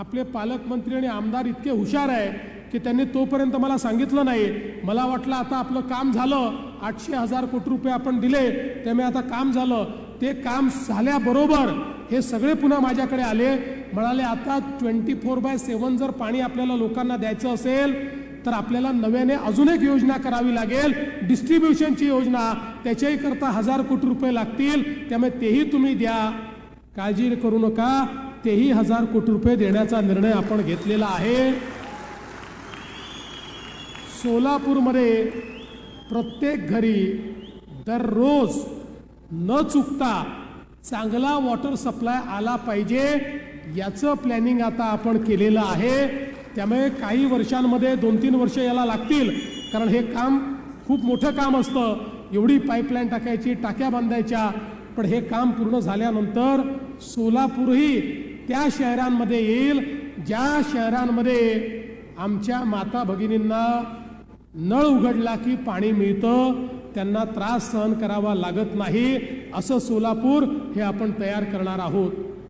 आपले पालकमंत्री आणि आमदार इतके हुशार आहे की त्यांनी तोपर्यंत मला सांगितलं नाही. मला वाटलं आता आपलं काम झालं आठशे हजार कोटी रुपये आपण दिले त्यामुळे आता काम झालं. ते काम झाल्याबरोबर हे सगळे पुन्हा माझ्याकडे आले. म्हणाले आता ट्वेंटी फोर बाय सेवन जर पाणी आपल्याला लोकांना द्यायचं असेल तर आपल्याला नव्याने अजून एक योजना करावी लागेल. डिस्ट्रीब्युशनची योजना त्याच्याही करता हजार कोटी रुपये लागतील. त्यामुळे तेही तुम्ही द्या. काळजी करू नका. तेही हजार कोटी रुपये देण्याचा निर्णय आपण घेतलेला आहे. सोलापूरमध्ये प्रत्येक घरी दररोज न चुकता चांगला वॉटर सप्लाय आला पाहिजे याचं प्लॅनिंग आता आपण केलेलं आहे. त्यामुळे काही वर्षांमध्ये दोन तीन वर्ष याला लागतील. कारण हे काम खूप मोठं काम असतं. एवढी पाईपलाईन टाकायची टाक्या बांधायच्या. पण हे काम पूर्ण झाल्यानंतर सोलापूरही त्या शहरांमध्ये येईल ज्या शहरांमध्ये आमच्या माता भगिनींना नळ उघडला की पाणी मिळतं त्यांना त्रास सहन करावा लागत नाही असं सोलापूर हे आपण तयार करणार आहोत.